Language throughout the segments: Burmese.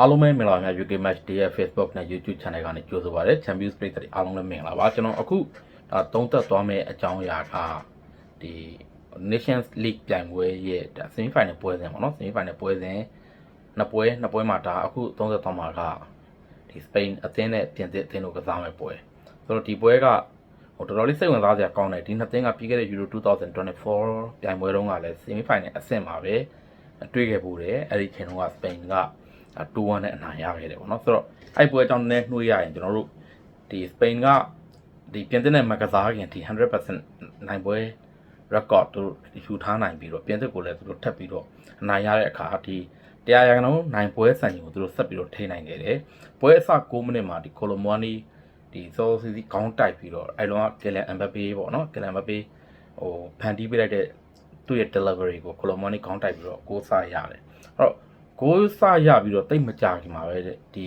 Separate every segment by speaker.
Speaker 1: အားလုံးပဲမင်္ဂလာပါများ UK Match Day ရဲ့ Facebook နဲ့ YouTube Channel ကနေကြိုဆိုပါရစေ Champions League တွေအားလုံးလည်းမင်္ဂလာပါကျွန်တော်အခုဒါသုံးသက်သွားမယ့်အကြောင်းအရာကဒီ Nations League ပြိုင်ပွဲရဲ့ဒါ semi final ပွဲစဉ်ပေါ့နော် semi final ပွဲစဉ်နှစ်ပွဲနှစ်ပွဲမှာဒါအခုသုံးသက်သွားမှာကဒီ Spain အသင်းနဲ့ပြင်သစ်အသင်းတို့ကစားမယ့်ပွဲဆိုတော့ဒီပွဲကဟိုတော်တော်လေးစိတ်ဝင်စားစရာကောင်းတယ်ဒီနှစ်သင်းကပြီးခဲ့တဲ့ Euro 2024ပြိုင်ပွဲတုန်းကလည်း semi final အဆင့်မှာပဲတွေ့ခဲ့ပူတယ်အဲ့ဒီချိန်တုန်းက Spain က 2-1နဲ့အနိုင်ရခဲ့တယ်ပေါ့နော်ဆိုတော့အဲ့ပွဲအကြောင်းနည်းနှွှေးရရင်ကျွန်တော်တို့ဒီ Spain ကဒီပြင်သစ်နဲ့မကစားခင်ဒီ100%နိုင်ပွဲ record သူတို့ယူထားနိုင်ပြီးတော့ပြင်သစ်ကိုလည်းသူတို့ထပ်ပြီးတော့အနိုင်ရတဲ့အခါဒီတရားရကနှုန်းနိုင်ပွဲစံချိန်ကိုသူတို့ဆက်ပြီးတော့ထိနိုင်ခဲ့တယ်ပွဲအစ9မိနစ်မှာဒီကိုလိုမွာနီဒီစောစီစီခေါင်းတိုက်ပြီးတော့အဲလုံးကကယ်လန်အမ်ဘပေပေါ့နော်ကယ်လန်အမ်ဘပေဟိုဖန်တီးပေးလိုက်တဲ့သူ့ရဲ့ delivery ကိုကိုလိုမွာနီခေါင်းတိုက်ပြီးတော့ကိုးစားရတယ်အဲ့တော့ ကိုးစားရပြီးတော့တိတ်မကြခင်မှာပဲတဲ့ဒီ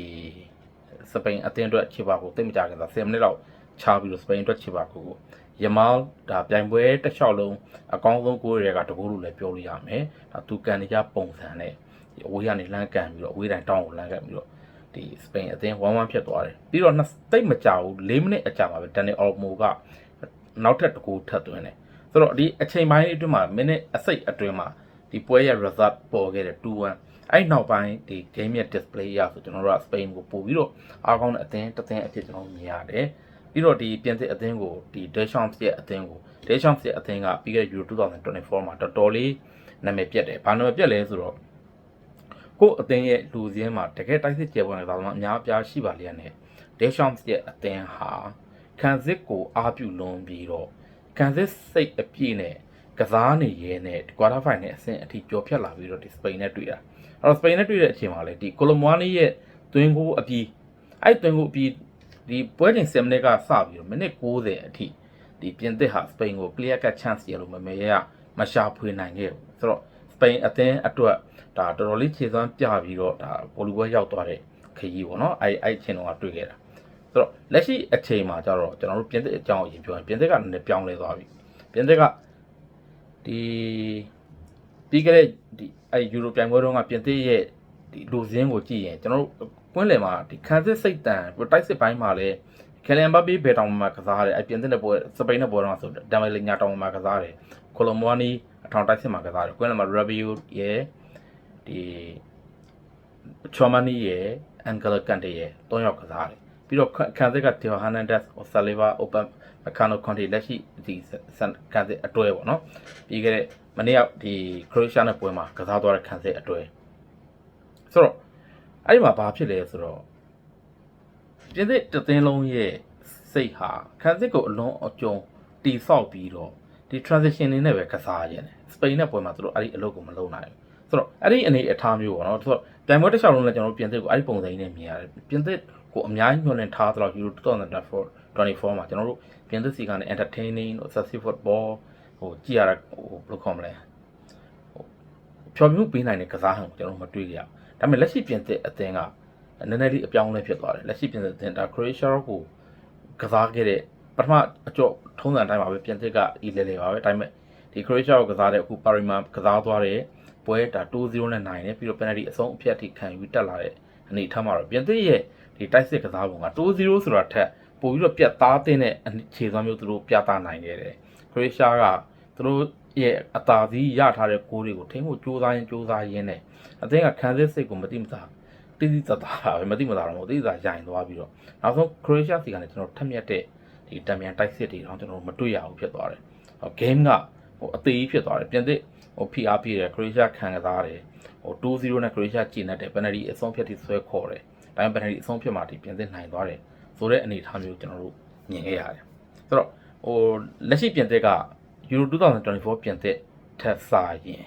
Speaker 1: စပိန်အသင်းအတွက်ခြေပါကိုတိတ်မကြခင်သာ10မိနစ်လောက်ချပြီးတော့စပိန်အတွက်ခြေပါကိုကိုယမောင်းဒါပြိုင်ပွဲတစ်လျှောက်လုံးအကောင်းဆုံးကိုးတွေကတကူလို့လည်းပြောလို့ရမယ်ဒါသူကန်နေကြပုံစံနဲ့ဒီအဝေးကနေလမ်းကန်ပြီးတော့အဝေးတိုင်းတောင်းကိုလမ်းကန်ပြီးတော့ဒီစပိန်အသင်း1-1ဖြစ်သွားတယ်ပြီးတော့နှစ်တိတ်မကြဘူး4မိနစ်အကြာမှာပဲဒန်နီအော်မိုကနောက်ထပ်တကူထပ်သွင်းတယ်ဆိုတော့ဒီအချိန်ပိုင်းအတွင်းမှာမိနစ်အစိတ်အတွင်းမှာ ဒီပွဲရဲ့ result ပေါ်ခဲ့တယ်2-1အဲ့နောက်ပိုင်းဒီ game ရဲ့ display ရဆိုကျွန်တော်တို့က Spain ကိုပို့ပြီးတော့အားကောင်းတဲ့အသင်းတစ်သင်းအဖြစ်ကျွန်တော်မြင်ရတယ်ပြီးတော့ဒီပြင်သစ်အသင်းကိုဒီ Deschamps ရဲ့အသင်းကို Deschamps ရဲ့အသင်းကပြီးခဲ့တဲ့ Euro 2024မှာတော်တော်လေးနာမည်ပြတ်တယ်။ဘာနာမည်ပြတ်လဲဆိုတော့ကို့အသင်းရဲ့လူစင်းမှာတကယ်တိုက်စစ်ကျေပွန်နေတာတော့အများအပြားရှိပါလျက်နဲ့ Deschamps ရဲ့အသင်းဟာခံစစ်ကိုအားပြုလွန်ပြီးတော့ခံစစ်စိတ်အပြည့်နဲ့ ကစားနေရဲနဲ့ကွာတာဖိုင်နဲ့အဆင့်အထိကျော်ဖြတ်လာပြီးတော့ဒီစပိန်နဲ့တွေ့တာ။အဲ့တော့စပိန်နဲ့တွေ့တဲ့အချိန်မှာလေဒီကိုလိုမွာနီရဲ့သွင်းကိုအပြီးအဲ့သွင်းကိုအပြီးဒီပွဲတင်7မိနစ်ကစပြီးတော့မိနစ်60အထိဒီပြင်သစ်ဟာစပိန်ကို clear cut chance ရလို့မမေရမရှာဖွေနိုင်ခဲ့ဘူးဆိုတော့စပိန်အသင်းအတွက်ဒါတော်တော်လေးခြေစွမ်းပြပြီးတော့ဒါဘောလုံးပွဲရောက်သွားတဲ့ခရီးပေါ့နော်အဲ့အဲ့အချိန်တုန်းကတွေ့ခဲ့တာဆိုတော့လက်ရှိအချိန်မှာကျတော့ကျွန်တော်တို့ပြင်သစ်အကြောင်းအရင်ပြောရင်ပြင်သစ်ကလည်းပြောင်းလဲသွားပြီပြင်သစ်က ဒီပြီးခဲ့တဲ့ဒီအဲ့ယူရိုပြိုင်ပွဲတုန်းကပြင်သစ်ရဲ့ဒီလူစင်းကိုကြည့်ရင်ကျွန်တော်တို့ကွင်းလယ်မှာဒီခံစစ်စိတ်တန်တိုက်စစ်ပိုင်းမှာလည်းကယ်လန်ဘဘေးဘယ်တောင်မှာကစားတယ်အပြင်သစ်နဲ့ပွဲစပိန်နဲ့ပွဲတော့ဆိုဒမ်မလီညာတောင်မှာကစားတယ်ကိုလိုမွာနီအထောင်တိုက်စစ်မှာကစားတယ်ကွင်းလယ်မှာရဘီယိုရဲ့ဒီချော်မနီရဲ့အန်ဂလာကန်တေရဲ့၃ယောက်ကစားတယ်ပြီးတော့ခံစစ်ကတီယိုဟန်နန်ဒက်စ်ဆာလီဗာအိုပန် မကာနိုကွန်တီလက်ရှိဒီခံစစ်အတွဲပေါ့နော်ပြီးခဲ့တဲ့မနေ့ကဒီခရိုရှားနဲ့ပွဲမှာကစားသွားတဲ့ခံစစ်အတွဲဆိုတော့အဲ့ဒီမှာဘာဖြစ်လဲဆိုတော့ပြင်သစ်တသင်းလုံးရဲ့စိတ်ဟာခံစစ်ကိုအလုံးအကျုံတီဆောက်ပြီးတော့ဒီ transition နေနဲ့ပဲကစားရတယ်စပိန်နဲ့ပွဲမှာသူတို့အဲ့ဒီအလုပ်ကိုမလုပ်နိုင်ဘူးဆိုတော့အဲ့ဒီအနေအထားမျိုးပေါ့နော်ဆိုတော့ပြိုင်ပွဲတစ်လျှောက်လုံးလည်းကျွန်တော်တို့ပြင်သစ်ကိုအဲ့ဒီပုံစံနဲ့မြင်ရတယ်ပြင်သစ် ကိုအများကြီးညွှန်လင်ထားသလောက် Euro 2024 24မှာကျွန်တော်တို့ပြင်သစ်စီကနေ entertaining တို့ successful football ဟိုကြည့်ရတာဟိုဘယ်လိုခေါ်မလဲဟိုဖြော်မြူးပေးနိုင်တဲ့ကစားဟန်ကိုကျွန်တော်မတွေ့ကြရဘူးဒါပေမဲ့လက်ရှိပြင်သစ်အသင်းကနည်းနည်းလေးအပြောင်းလဲဖြစ်သွားတယ်လက်ရှိပြင်သစ်အသင်းဒါ Croatia ကိုကစားခဲ့တဲ့ပထမအကျော့ထုံးစံတိုင်းမှာပဲပြင်သစ်ကအီလေလေပါပဲဒါပေမဲ့ဒီ Croatia ကိုကစားတဲ့အခု Parima ကစားသွားတဲ့ပွဲဒါ2-0နဲ့နိုင်တယ်ပြီးတော့ penalty အဆုံးအဖြတ်ထိခံယူတက်လာတဲ့အနေအထားမှာတော့ပြင်သစ်ရဲ့ ဒီတိုက်စစ်ကစားပုံက2-0ဆိုတာထက်ပိုပြီးတော့ပြတ်သားတဲ့အခြေစွမ်းမျိုးသူတို့ပြသနိုင်ခဲ့တယ်ခရိုရှားကသူတို့ရဲ့အသာစီးရထားတဲ့ကိုးတွေကိုထိန်းဖို့ကြိုးစားရင်ကြိုးစားရင်းနဲ့အသင်းကခံစစ်စိတ်ကိုမတိမသာတိတိတသာပဲမတိမသာတော့မဟုတ်တိတိသာရိုင်သွားပြီးတော့နောက်ဆုံးခရိုရှားစီကနေကျွန်တော်ထက်မြက်တဲ့ဒီတံမြန်တိုက်စစ်တွေတော့ကျွန်တော်မတွေ့ရဘူးဖြစ်သွားတယ်ဟို game ကဟိုအသေးဖြစ်သွားတယ်ပြင်သစ်ဟို PR ပြည့်တယ်ခရိုရှားခံကစားတယ်ဟို2-0နဲ့ခရိုရှားကျင်းတဲ့ penalty အဆုံးဖြတ်ထိဆွဲခေါ်တယ် ဒါပေမဲ့ penalty အဆုံးဖြတ်မှဒီပြင်သစ်နိုင်သွားတယ်ဆိုတဲ့အနေအထားမျိုးကျွန်တော်တို့မြင်ခဲ့ရတယ်ဆိုတော့ဟိုလက်ရှိပြင်သစ်က Euro 2024ပြင်သစ်ထက်စာရင်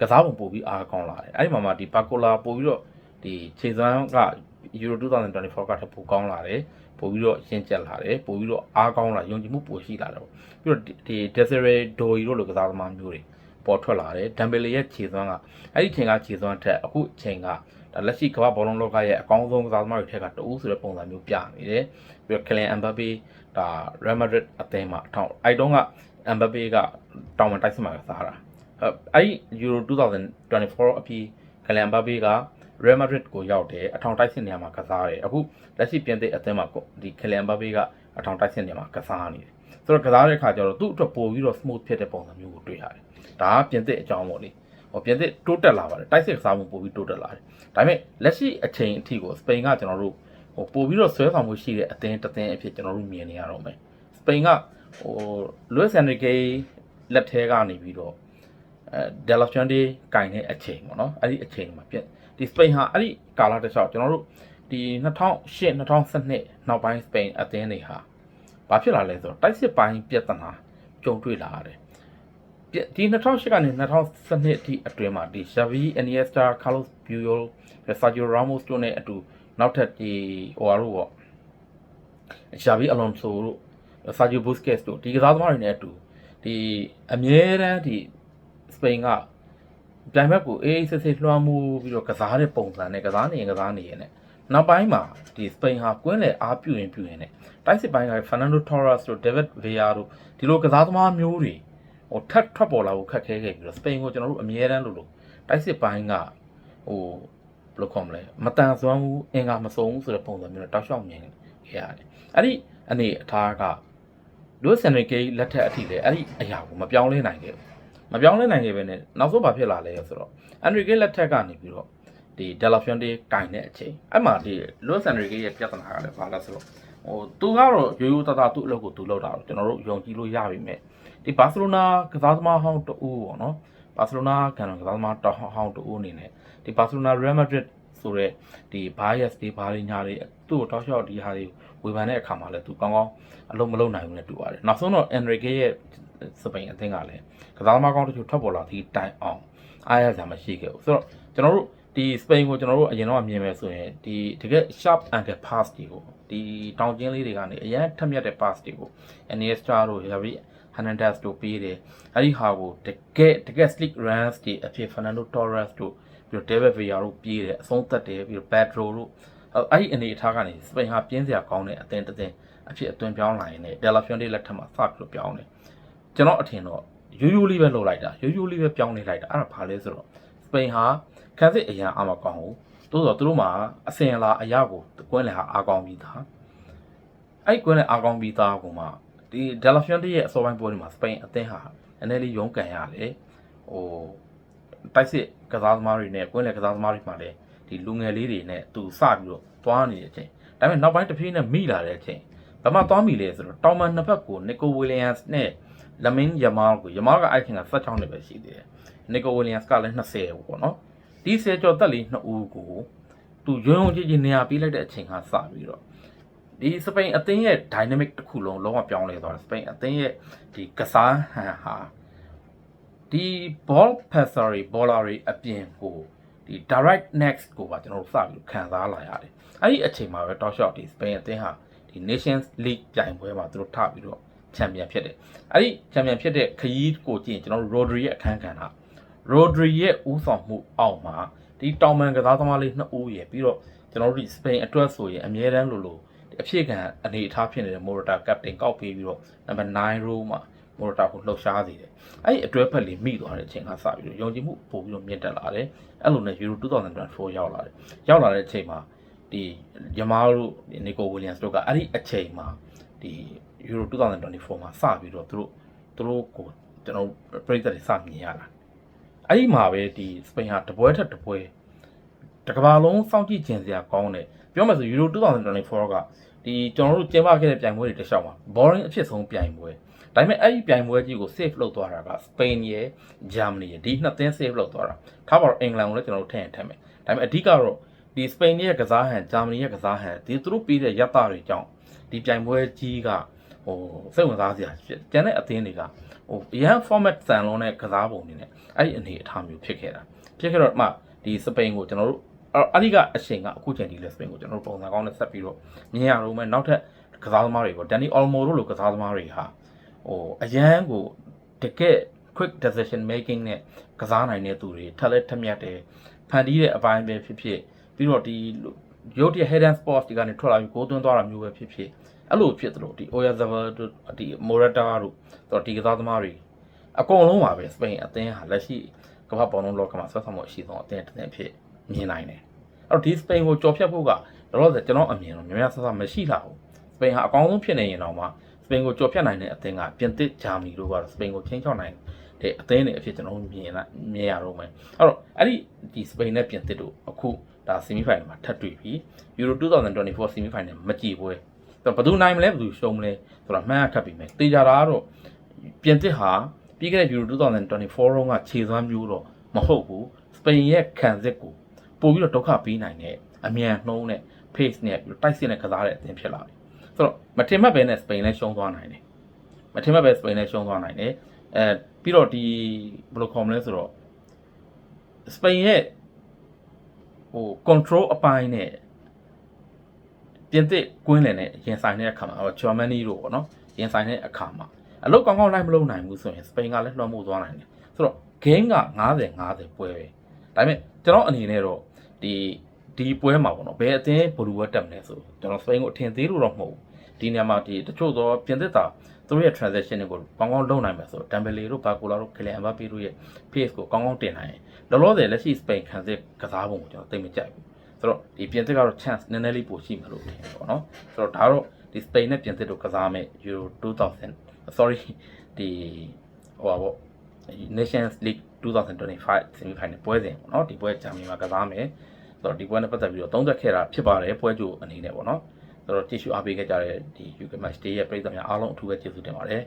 Speaker 1: ကစားပုံပို့ပြီးအားကောင်းလာတယ်အဲ့ဒီမှာမှဒီပါကိုလာပို့ပြီးတော့ဒီခြေစွမ်းက Euro 2024ကထပ်ပိုကောင်းလာတယ်ပို့ပြီးတော့ရှင်းကျက်လာတယ်ပို့ပြီးတော့အားကောင်းလာယုံကြည်မှုပိုရှိလာတယ်ပြီးတော့ဒီ Desiree Doi တို့လိုကစားသမားမျိုးတွေ ပေါ်ထွက်လာတယ်ဒမ်ဘယ်လီရဲ့ခြေစွမ်းကအဲ့ဒီချိန်ကခြေစွမ်းထက်အခုချိန်ကဒါလက်ရှိကမ္ဘာဘောလုံးလောကရဲ့အကောင်းဆုံးကစားသမားတွေထက်ကတအူးဆိုတဲ့ပုံစံမျိုးပြနေတယ်ပြီးတော့ကလင်အမ်ဘပေဒါ Real Madrid အသင်းမှာအထောက်အဲ့တုန်းကအမ်ဘပေကတောင်ဝင်တိုက်စစ်မှာကစားတာအဲ့ဒီ Euro 2024အပြီးကလင်အမ်ဘပေက Real Madrid ကိုရောက်တယ်အထောင်တိုက်စစ်နေရာမှာကစားတယ်အခုလက်ရှိပြင်သစ်အသင်းမှာကိုဒီ Kylian Mbappe ကအထောင်တိုက်စစ်နေရာမှာကစားနေတယ်ဆိုတော့ကစားတဲ့အခါကျတော့သူ့အတွက်ပို့ပြီးတော့ smooth ဖြစ်တဲ့ပုံစံမျိုးကိုတွေ့ရတယ် ဒါကပြင်သစ်အကြောင်းပေါ့လေဟိုပြင်သစ်တိုးတက်လာပါတယ်တိုက်စစ်ကစားမှုပို့ပြီးတိုးတက်လာတယ်ဒါပေမဲ့လက်ရှိအချိန်အထိကိုစပိန်ကကျွန်တော်တို့ဟိုပို့ပြီးတော့ဆွဲဆောင်မှုရှိတဲ့အသင်းတစ်သင်းအဖြစ်ကျွန်တော်တို့မြင်နေရတော့မယ်စပိန်ကဟို Luis Enrique လက်ထဲကနေပြီးတော့အဲ De La Fuente ကင်တဲ့အချိန်ပေါ့နော်အဲ့ဒီအချိန်မှာပြဒီစပိန်ဟာအဲ့ဒီကာလတစ်လျှောက်ကျွန်တော်တို့ဒီ2008 2012နောက်ပိုင်းစပိန်အသင်းတွေဟာဘာဖြစ်လာလဲဆိုတော့တိုက်စစ်ပိုင်းပြဿနာကြုံတွေ့လာရတယ်ပြ ဒီ2008ကနေ2012အထိအတွင်းမှာဒီ Xavi Iniesta Carlos Puyol Sergio Ramos တို့နဲ့အတူနောက်ထပ်ဒီဟိုဟာတို့ပေါ့ Xavi Alonso တို့ Sergio Busquets တို့ဒီကစားသမားတွေနဲ့အတူဒီအမြဲတမ်းဒီစပိန်ကပြိုင်ဘက်ကိုအေးအေးဆေးဆေးလွှမ်းမိုးပြီးတော့ကစားတဲ့ပုံစံနဲ့ကစားနေရင်ကစားနေရင်နဲ့နောက်ပိုင်းမှာဒီစပိန်ဟာကွင်းလေအားပြုရင်ပြုရင်နဲ့တိုက်စစ်ပိုင်းက Fernando Torres တို့ David Villa တို့ဒီလိုကစားသမားမျိုးတွေ ဟိုထပ်ထွက်ပေါ်လာဖို့ခက်ခဲခဲ့ပြီးတော့စပိန်ကိုကျွန်တော်တို့အမြဲတမ်းလို့လို့တိုက်စစ်ပိုင်းကဟိုဘယ်လိုခေါ်မလဲမတန်ဆွမ်းဘူးအင်္ဂါမစုံဘူးဆိုတဲ့ပုံစံမျိုးနဲ့တောက်လျှောက်မြင်ခဲ့ရတယ်အဲ့ဒီအနေအထားကလူစန်ရီကေလက်ထက်အထိလည်းအဲ့ဒီအရာကိုမပြောင်းလဲနိုင်ခဲ့ဘူးမပြောင်းလဲနိုင်ခဲ့ပဲနဲ့နောက်ဆုံးဘာဖြစ်လာလဲဆိုတော့အန်ရီကေလက်ထက်ကနေပြီးတော့ဒီဒယ်လာဖျန်တေးကင်တဲ့အချိန်အဲ့မှာဒီလူစန်ရီကေရဲ့ပြဿနာကလည်းဘာလဲဆိုတော့ဟိုသူကတော့ရိုးရိုးသားသားသူ့အလုပ်ကိုသူလုပ်တာတော့ကျွန်တော်တို့ယုံကြည်လို့ရပြီမဲ့ ဒီဘာစီလိုနာကစားသမားဟောင်းတူပေါ့နော်ဘာစီလိုနာကန်ကစားသမားတောင်းဟောင်းတူအနေနဲ့ဒီဘာစီလိုနာရီယယ်မက်ဒရစ်ဆိုတဲ့ဒီ bias တွေဘာတွေညာတွေသူ့ကိုတောက်လျှောက်ဒီဟာတွေဝေဖန်တဲ့အခါမှာလည်းသူကောင်းကောင်းအလုံးမလုံးနိုင်ဘူးနဲ့တူပါတယ်နောက်ဆုံးတော့ Enrique ရဲ့စပိန်အသင်းကလည်းကစားသမားကောင်းတချို့ထွက်ပေါ်လာသည့်တိုင်အောင်အားရစရာမရှိခဲ့ဘူးဆိုတော့ကျွန်တော်တို့ဒီစပိန်ကိုကျွန်တော်တို့အရင်တော့မြင်မယ်ဆိုရင်ဒီတကယ် sharp angle pass တွေကိုဒီတောင်ကျင်းလေးတွေကနေအရန်ထက်မြက်တဲ့ pass တွေကို Iniesta တို့ Xavi Hernandez တို့ပေးတယ်အဲ့ဒီဟာကိုတကယ်တကယ် slick runs တွေအဖြစ် Fernando Torres တို့ပြီးတော့ David Villa တို့ပြေးတယ်အဆုံးသက်တယ်ပြီးတော့ Pedro တို့အဲ့ဒီအနေအထားကနေစပိန်ဟာပြင်းစရာကောင်းတဲ့အသင်းတစ်သင်းအဖြစ်အသွင်ပြောင်းလာရင်လည်း De La Fuente လက်ထက်မှာစပြီးတော့ပြောင်းတယ်ကျွန်တော်အထင်တော့ရိုးရိုးလေးပဲလုပ်လိုက်တာရိုးရိုးလေးပဲပြောင်းနေလိုက်တာအဲ့ဒါဘာလဲဆိုတော့စပိန်ဟာခန်းစစ်အရန်အားမကောင်းဘူးသို့တော့သူတို့မှာအစင်လာအရာကိုကွင်းလယ်ဟာအားကောင်းပြီးသားအဲ့ကွင်းလယ်အားကောင်းပြီးသားကမှ ဒီ De La Fuente ရဲ့အစောပိုင်းပွဲတွေမှာစပိန်အသင်းဟာနည်းနည်းလေးရုန်းကန်ရတယ်ဟိုတိုက်စစ်ကစားသမားတွေနဲ့ကွင်းလယ်ကစားသမားတွေမှာလည်းဒီလူငယ်လေးတွေနဲ့သူစပြီးတော့သွားနေတဲ့အချိန်ဒါပေမဲ့နောက်ပိုင်းတစ်ပြေးနဲ့မိလာတဲ့အချိန်ဘာမှသွားမိလဲဆိုတော့တောင်မန်နှစ်ဖက်ကိုနီကိုဝီလီယမ်စ်နဲ့လမင်းယမားကိုယမားကအိုက်ခင်က16နှစ်ပဲရှိသေးတယ်နီကိုဝီလီယမ်စ်ကလည်း20ပေါ့နော်ဒီဆယ်ကျော်တက်လေးနှစ်ဦးကိုသူရုံရုံကြည်ကြည်နေရာပေးလိုက်တဲ့အချိန်ကစပြီးတော့ ဒီစပိန်အသင်းရဲ့ dynamic တစ်ခုလုံးလုံးဝပြောင်းလဲသွားတယ်စပိန်အသင်းရဲ့ဒီကစားဟန်ဟာဒီ ball passer တွေ baller တွေအပြင်ကိုဒီ direct next ကိုပါကျွန်တော်တို့စပြီးခံစားလာရတယ်အဲ့ဒီအချိန်မှာပဲ top shot ဒီစပိန်အသင်းဟာဒီ Nations League ပြိုင်ပွဲမှာသူတို့ထပြီးတော့ချန်ပီယံဖြစ်တယ်အဲ့ဒီချန်ပီယံဖြစ်တဲ့ခရီးကိုကြည့်ရင်ကျွန်တော်တို့ Rodri ရဲ့အခန်းကဏ္ဍ Rodri ရဲ့ဦးဆောင်မှုအောက်မှာဒီတောင်မန်ကစားသမားလေးနှစ်ဦးရယ်ပြီးတော့ကျွန်တော်တို့ဒီစပိန်အတွက်ဆိုရင်အမြဲတမ်းလိုလို အဖြစ်ခံအနေအထားဖြစ်နေတဲ့ Morata captain ကောက်ပေးပြီးတော့နံပါတ်9 row မှာ Morata ကိုလှုပ်ရှားစေတယ်အဲ့ဒီအတွဲဖက်လေးမိသွားတဲ့အချိန်ကစပြီးတော့ယုံကြည်မှုပို့ပြီးတော့မြင့်တက်လာတယ်အဲ့လိုနဲ့ Euro 2024ရောက်လာတယ်ရောက်လာတဲ့အချိန်မှာဒီယမားတို့နီကိုဝီလျံစ်တို့ကအဲ့ဒီအချိန်မှာဒီ Euro 2024မှာစပြီးတော့သူတို့သူတို့ကိုကျွန်တော်ပြည်သက်တွေစမြင်ရတာအဲ့ဒီမှာပဲဒီစပိန်ဟာတပွဲထက်တပွဲတကဘာလုံးစောင့်ကြည့်ခြင်းစရာကောင်းတယ်ပြောမှဆို Euro 2024က ဒီကျွန်တော်တို့ကျင်းပခဲ့တဲ့ပြိုင်ပွဲတွေတစ်လျှောက်မှာ boring အဖြစ်ဆုံးပြိုင်ပွဲဒါပေမဲ့အဲ့ဒီပြိုင်ပွဲကြီးကို save လုပ်သွားတာက Spain ရယ် Germany ရယ်ဒီနှစ်သင်း save လုပ်သွားတာထားပါတော့ England ကိုလည်းကျွန်တော်တို့ထည့်ရင်ထည့်မယ်ဒါပေမဲ့အဓိကတော့ဒီ Spain ရဲ့ကစားဟန် Germany ရဲ့ကစားဟန်ဒီသူတို့ပြီးတဲ့ရတတွေကြောင့်ဒီပြိုင်ပွဲကြီးကဟိုစိတ်ဝင်စားစရာဖြစ်ကျန်တဲ့အသင်းတွေကဟိုရန် format ဆန်လုံးနဲ့ကစားပုံနေနဲ့အဲ့ဒီအနေအထားမျိုးဖြစ်ခဲ့တာဖြစ်ခဲ့တော့မှဒီ Spain ကိုကျွန်တော်တို့ အဲ့ဒီကအချိန်ကအခုချိန်ဒီလက်စပိန်ကိုကျွန်တော်တို့ပုံစံကောင်းနဲ့ဆက်ပြီးတော့မြင်ရတော့မယ်နောက်ထပ်ကစားသမားတွေကိုဒန်နီအော်မိုတို့လိုကစားသမားတွေဟာဟိုအရန်ကိုတကယ် quick decision making နဲ့ကစားနိုင်တဲ့သူတွေထက်လက်ထက်မြတ်တယ်ဖန်တီးတဲ့အပိုင်းပဲဖြစ်ဖြစ်ပြီးတော့ဒီရုပ်တရက် head and sports ဒီကနေထွက်လာပြီးကိုးသွင်းသွားတာမျိုးပဲဖြစ်ဖြစ်အဲ့လိုဖြစ်သလိုဒီ Oyarzabal တို့ဒီ Morata တို့တော့ဒီကစားသမားတွေအကုန်လုံးပါပဲစပိန်အသင်းဟာလက်ရှိကမ္ဘာပေါ်လုံးလောကမှာဆက်ဆံမှုအရှိဆုံးအသင်းတစ်သင်းဖြစ် မြင်နိုင်တယ်အဲ့တော့ဒီစပိန်ကိုကြော်ဖြတ်ဖို့ကတော့တော့ကျွန်တော်အမြင်တော့များများဆဆမရှိလာဘူးစပိန်ဟာအကောင်းဆုံးဖြစ်နေရင်တော့မှစပိန်ကိုကြော်ဖြတ်နိုင်တဲ့အသင်းကပြင်သစ်ဂျာမနီတို့ကတော့စပိန်ကိုချင်းချောက်နိုင်တဲ့အသင်းတွေအဖြစ်ကျွန်တော်မြင်လာမြင်ရတော့မယ်အဲ့တော့အဲ့ဒီဒီစပိန်နဲ့ပြင်သစ်တို့အခုဒါဆီမီဖိုင်နယ်မှာထပ်တွေ့ပြီယူရို2024ဆီမီဖိုင်နယ်မကြည့်ပွဲဆိုတော့ဘယ်သူနိုင်မလဲဘယ်သူရှုံးမလဲဆိုတော့မှန်းရထပ်ပြီမယ်တေချာတာကတော့ပြင်သစ်ဟာပြီးခဲ့တဲ့ယူရို2024တုန်းကခြေစွမ်းမျိုးတော့မဟုတ်ဘူးစပိန်ရဲ့ခံစစ်ကို ပို့ပြီးတော့ဒုက္ခပေးနိုင်တဲ့အမြန်နှုံးနဲ့ pace နဲ့ပြီးတော့တိုက်စစ်နဲ့ကစားတဲ့အသင်းဖြစ်လာပြီဆိုတော့မထင်မှတ်ပဲနဲ့စပိန်လည်းရှုံးသွားနိုင်တယ်မထင်မှတ်ပဲစပိန်လည်းရှုံးသွားနိုင်တယ်အဲပြီးတော့ဒီဘယ်လိုခေါ်မလဲဆိုတော့စပိန်ရဲ့ဟို control အပိုင်းနဲ့ပြင်သစ်ကွင်းလည်နဲ့ရင်ဆိုင်တဲ့အခါမှာဟို Germany တို့ပေါ့နော်ရင်ဆိုင်တဲ့အခါမှာအလုတ်ကောင်းကောင်းလိုက်မလုပ်နိုင်ဘူးဆိုရင်စပိန်ကလည်းလွှမ်းမိုးသွားနိုင်တယ်ဆိုတော့ game က90 50ပွဲပဲဒါပေမဲ့ကျွန်တော်အနေနဲ့တော့ ဒီဒီပွဲမှာပေါ့နော်ဘယ်အသင်းဘလူးဝတ်တက်မလဲဆိုကျွန်တော်စပိန်ကိုအထင်သေးလို့တော့မဟုတ်ဘူးဒီနေရာမှာဒီတချို့သောပြင်သစ်တာသူတို့ရဲ့ transaction တွေကိုကောင်းကောင်းလုပ်နိုင်မယ်ဆိုတော့တမ်ဘယ်လီတို့ဘာကိုလာတို့ကလန်အမ်ဘာပီတို့ရဲ့ pace ကိုကောင်းကောင်းတင်နိုင်ရင်လောလောဆယ်လက်ရှိစပိန်ခံစစ်ကစားပုံကိုကျွန်တော်သိမကြိုက်ဘူးဆိုတော့ဒီပြင်သစ်ကတော့ chance နည်းနည်းလေးပိုရှိမှာလို့ထင်တယ်ပေါ့နော်ဆိုတော့ဒါတော့ဒီစပိန်နဲ့ပြင်သစ်တို့ကစားမယ် Euro 2000 sorry ဒီဟိုပါပေါ့ Nations League 2025 semi final ပွဲစဉ်ပေါ့နော်ဒီပွဲဂျာမနီမှာကစားမယ် ဆိုတော့ဒီပွဲနဲ့ပတ်သက်ပြီးတော့သုံးသက်ခဲ့တာဖြစ်ပါတယ်ပွဲကြိုအနေနဲ့ပေါ့နော်ဆိုတော့ကြည့်ရှုအားပေးခဲ့ကြတဲ့ဒီ UK Match Day ရဲ့ပရိသတ်များအားလုံးအထူးပဲကျေးဇူးတင်ပါတယ်